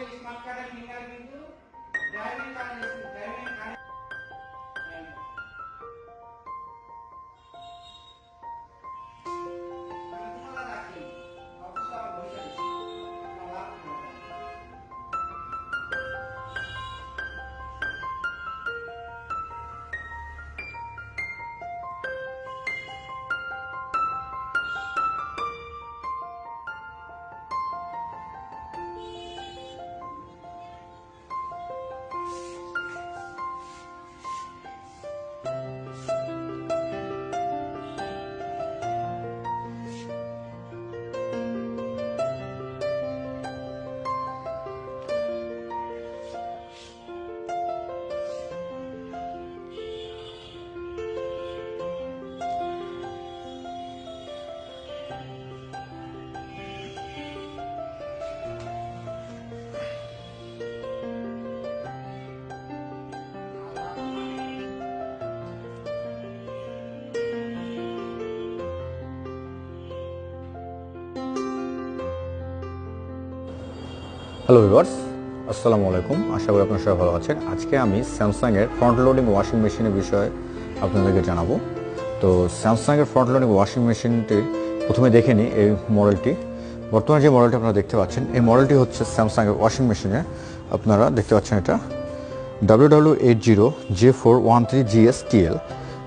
হচ্ছে স্মার্ট কার্ডের ফিঙ্গার কিন্তু ড্রাইভিং কার্ড হ্যালো ভিভার্স আসসালামু আলাইকুম আশা করি আপনারা সবাই ভালো আছেন। আজকে আমি স্যামসাংয়ের ফ্রন্ট লোডিং ওয়াশিং মেশিনের বিষয়ে আপনাদেরকে জানাব। তো স্যামসাংয়ের ফ্রন্ট লোডিং ওয়াশিং মেশিনটির প্রথমে দেখে নিই এই মডেলটি বর্তমানে যে মডেলটি আপনারা দেখতে পাচ্ছেন, এই মডেলটি হচ্ছে স্যামসাংয়ের ওয়াশিং মেশিনে আপনারা দেখতে পাচ্ছেন এটা। W W eight zero J four one three GS TL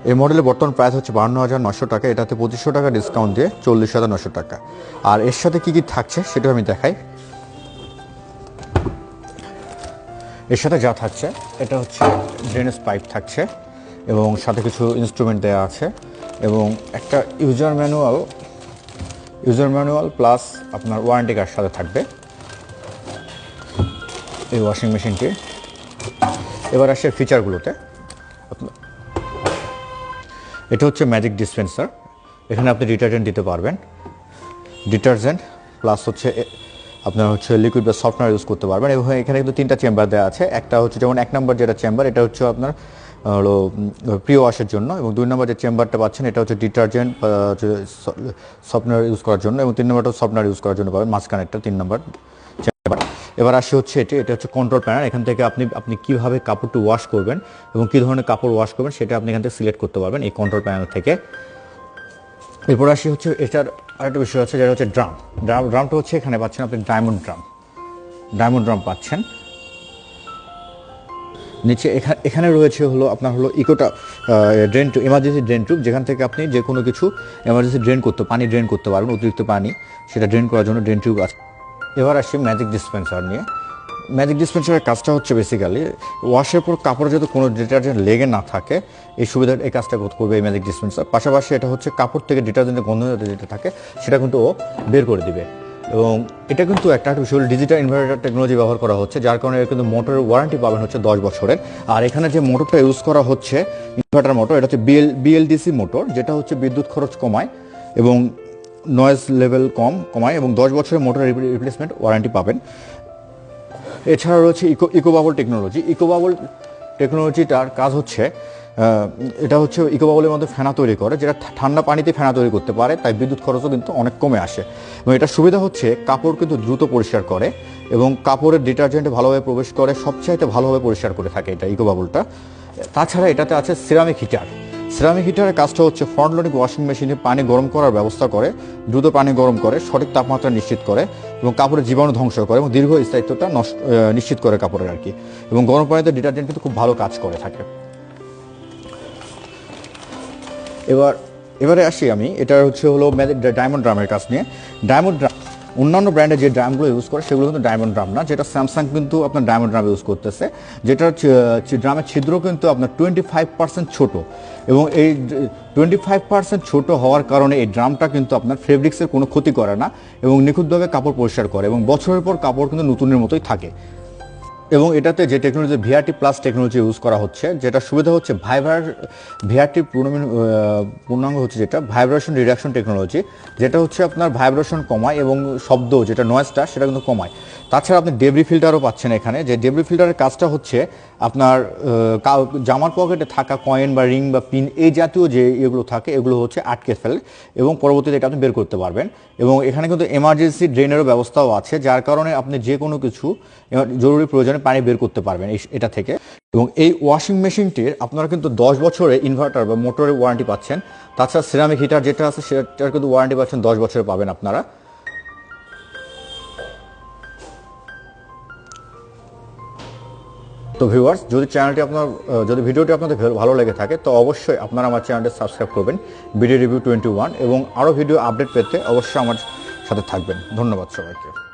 এই মডেলের বর্তমান প্রাইস হচ্ছে বান্ন হাজার নশো টাকা। এটাতে পঁচিশশো টাকা ডিসকাউন্ট দিয়ে চল্লিশ হাজার নশো টাকা। আর এর সাথে কী কী থাকছে সেটা আমি দেখাই। এর সাথে যা থাকছে, এটা হচ্ছে ড্রেনেজ পাইপ থাকছে এবং সাথে কিছু ইনস্ট্রুমেন্ট দেওয়া আছে এবং একটা user manual user manual plus আপনার ওয়ারেন্টি কার্ড সাথে থাকবে এই ওয়াশিং মেশিনটি এবার আসে ফিচারগুলোতে এটা হচ্ছে ম্যাজিক ডিসপেন্সার এখানে আপনি ডিটারজেন্ট দিতে পারবেন। ডিটারজেন্ট প্লাস হচ্ছে আপনার হচ্ছে লিকুইড বা সফটওয়্যার ইউজ করতে পারবেন এবং এখানে কিন্তু তিনটা চেম্বার দেওয়া আছে। একটা হচ্ছে যেমন এক নম্বর যেটা চেম্বার এটা হচ্ছে আপনার হলো প্রিয় ওয়াশের জন্য এবং দুই নম্বর যে চেম্বারটা পাচ্ছেন, এটা হচ্ছে ডিটারজেন্ট সফটওয়্যার ইউজ করার জন্য এবং তিন নম্বরটা সফটওয়্যার ইউজ করার জন্য পাবেন। মাঝখানে একটা তিন নম্বর চেম্বার এবার আসি হচ্ছে এটি, এটা হচ্ছে কন্ট্রোল প্যানেল এখান থেকে আপনি আপনি কীভাবে কাপড়টি ওয়াশ করবেন এবং কী ধরনের কাপড় ওয়াশ করবেন, সেটা আপনি এখান থেকে সিলেক্ট করতে পারবেন এই কন্ট্রোল প্যানেল থেকে। এরপর আসি হচ্ছে, এটার আরেকটা বিষয় আছে, যেটা হচ্ছে ড্রাম ড্রাম ড্রামটা হচ্ছে এখানে পাচ্ছেন আপনি ডায়মন্ড ড্রাম ডায়মন্ড ড্রাম পাচ্ছেন। নিচে এখানে এখানে রয়েছে হলো আপনার হলো ইকোটা drain two emergency drain tube যেখান থেকে আপনি যে কোনো কিছু এমার্জেন্সি ড্রেন করতে, পানি ড্রেন করতে পারবেন, অতিরিক্ত পানি, সেটা ড্রেন করার জন্য ড্রেন টিউব আছে। এবার আসি ম্যাজিক ডিসপেন্সার নিয়ে। ম্যাজিক ডিসপেন্সারের কাজটা হচ্ছে বেসিক্যালি ওয়াশের পর কাপড়ে যাতে কোনো ডিটারজেন্ট লেগে না থাকে, এই সুবিধার, এই কাজটা করবে এই ম্যাজিক ডিসপেন্সার পাশাপাশি এটা হচ্ছে কাপড় থেকে ডিটারজেন্টের গন্ধ যেটা থাকে, সেটা কিন্তু ও বের করে দিবে। এবং এটা কিন্তু একটা বিষয় ডিজিটাল ইনভার্টার টেকনোলজি ব্যবহার করা হচ্ছে, যার কারণে কিন্তু মোটরের ওয়ারেন্টি পাবেন হচ্ছে দশ বছরের। আর এখানে যে মোটরটা ইউজ করা হচ্ছে ইনভার্টার মোটর এটা হচ্ছে বিএল বিএলডিসি মোটর যেটা হচ্ছে বিদ্যুৎ খরচ কমায় এবং নয়েজ লেভেল কম, কমায় এবং দশ বছরের মোটর রিপ্লেসমেন্ট ওয়ারেন্টি পাবেন। এছাড়া রয়েছে ইকো ইকোবাবল টেকনোলজি ইকোবাবল টেকনোলজিটার কাজ হচ্ছে এটা হচ্ছে ইকোবাবলের মধ্যে ফেনা তৈরি করে, যেটা ঠান্ডা পানিতে ফেনা তৈরি করতে পারে, তাই বিদ্যুৎ খরচও কিন্তু অনেক কমে আসে। এবং এটা সুবিধা হচ্ছে, কাপড় কিন্তু দ্রুত পরিষ্কার করে এবং কাপড়ের ডিটারজেন্ট ভালোভাবে প্রবেশ করে, সবচাইতে ভালোভাবে পরিষ্কার করে থাকে এটা ইকোবাবলটা তাছাড়া এটাতে আছে সিরামিক হিটার সিরামিক হিটারের কাজটা হচ্ছে ফ্রন্ট লোডিং ওয়াশিং মেশিনে পানি গরম করার ব্যবস্থা করে, দ্রুত পানি গরম করে, সঠিক তাপমাত্রা নিশ্চিত করে এবং কাপড়ের জীবাণু ধ্বংস করে এবং দীর্ঘ স্থায়িত্বটা নষ্ট নিশ্চিত করে কাপড়ের আর কি। এবং গরম পানিতে ডিটারজেন্ট কিন্তু খুব ভালো কাজ করে, থাকে। এবার, এবারে আসি আমি। এটা হচ্ছে হলো ডায়মন্ড ড্রামের কাজ নিয়ে। ডায়মন্ড ড্রাম অন্যান্য ব্র্যান্ডের যে ড্রামগুলো ইউজ করে, সেগুলো কিন্তু ডায়মন্ড ড্রাম না, যেটা স্যামসাং কিন্তু আপনার ডায়মন্ড ড্রাম ইউজ করতেছে, যেটা ড্রামের ছিদ্র কিন্তু আপনার টোয়েন্টি ফাইভ পার্সেন্ট ছোটো এবং এই টোয়েন্টি ফাইভ পার্সেন্ট ছোটো হওয়ার কারণে এই ড্রামটা কিন্তু আপনার ফেব্রিক্সের কোনো ক্ষতি করে না এবং নিখুঁতভাবে কাপড় পরিষ্কার করে এবং বছরের পর কাপড় কিন্তু নতুনের মতোই থাকে। এবং এটাতে যে technology VRT plus technology use করা হচ্ছে, যেটা সুবিধা হচ্ছে ভাইবার ভিআরটি পূর্ণাঙ্গ হচ্ছে যেটা ভাইব্রেশন রিডাকশন টেকনোলজি যেটা হচ্ছে আপনার ভাইব্রেশন কমায় এবং শব্দ, যেটা নয়েজটা সেটা কিন্তু কমায়। তাছাড়া আপনি ডেবরি ফিল্টারও পাচ্ছেন এখানে, যে ডেবরি ফিল্টারের কাজটা হচ্ছে আপনার জামার পকেটে থাকা কয়েন বা রিং বা পিন এই জাতীয় যে এগুলো থাকে, এগুলো হচ্ছে আটকে ফেলে, এবং পরবর্তীতে এটা আপনি বের করতে পারবেন। এবং এখানে কিন্তু এমার্জেন্সি ড্রেনেরও ব্যবস্থাও আছে, যার কারণে আপনি যে কোনো কিছু জরুরি প্রয়োজনে পানি বের করতে পারবেন এটা থেকে। এবং এই ওয়াশিং মেশিনটির আপনারা কিন্তু দশ বছরে ইনভার্টার বা মোটরের ওয়ারেন্টি পাচ্ছেন। তাছাড়া সিরামিক হিটার যেটা আছে, সেটার কিন্তু ওয়ারেন্টি পাচ্ছেন দশ বছরে পাবেন আপনারা। তো ভিউয়ার্স যদি চ্যানেলটি আপনার যদি ভিডিওটি আপনাদের ভালো লেগে থাকে, তো অবশ্যই আপনারা আমার চ্যানেলটি সাবস্ক্রাইব করবেন ভিডিও রিভিউ টোয়েন্টি এবং আরও ভিডিও আপডেট পেতে অবশ্যই আমার সাথে থাকবেন। ধন্যবাদ সবাইকে।